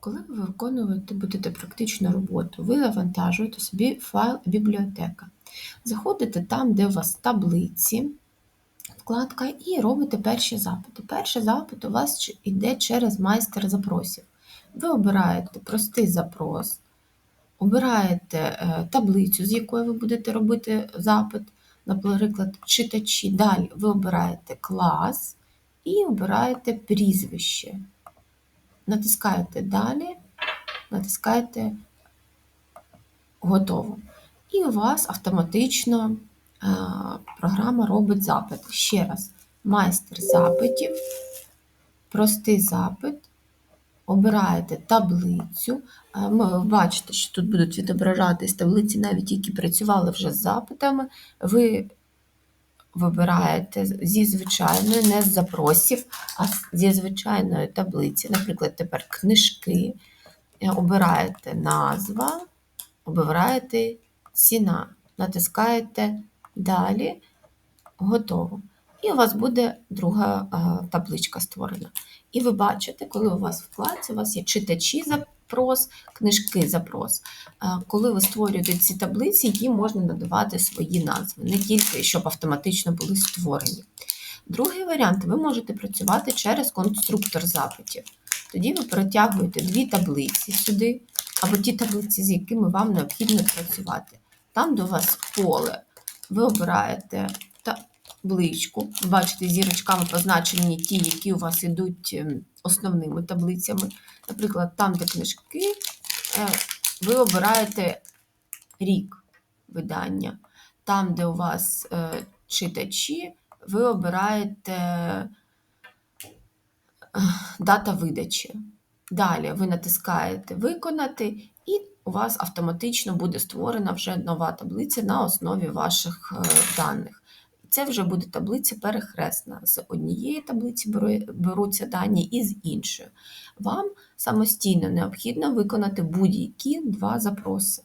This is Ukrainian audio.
Коли ви виконувати будете практичну роботу, ви завантажуєте собі файл бібліотека. Заходите там, де у вас таблиці, вкладка, і робите перші запити. Перший запит у вас йде через майстер запросів. Ви обираєте простий запрос, обираєте е, таблицю, з якої ви будете робити запит, наприклад, читачі. Далі ви обираєте клас і обираєте прізвище. Натискаєте Далі, натискаєте Готово. І у вас автоматично е, програма робить запит. Ще раз, майстер запитів, простий запит. Обираєте таблицю. Е, ви бачите, що тут будуть відображатись таблиці, навіть які працювали вже з запитами. Ви вибираєте зі звичайної, не з запросів, а зі звичайної таблиці. Наприклад, тепер книжки. Е, обираєте назва, обираєте ціна, натискаєте Далі, готово. І у вас буде друга е, табличка створена. І ви бачите, коли у вас в вкладці, у вас є читачі запрос, книжки запрос. Е, коли ви створюєте ці таблиці, їм можна надавати свої назви, не тільки щоб автоматично були створені. Другий варіант ви можете працювати через конструктор запитів. Тоді ви перетягуєте дві таблиці сюди, або ті таблиці, з якими вам необхідно працювати. Там до вас поле. Ви обираєте табличку, бачите, зірочками позначені ті, які у вас йдуть ем, основними таблицями. Наприклад, там, де книжки, е, ви обираєте рік видання. Там, де у вас е, читачі, ви обираєте е, дата видачі. Далі ви натискаєте Виконати, і у вас автоматично буде створена вже нова таблиця на основі ваших даних. Це вже буде таблиця перехресна. З однієї таблиці беруться дані і з іншої. Вам самостійно необхідно виконати будь-які два запроси.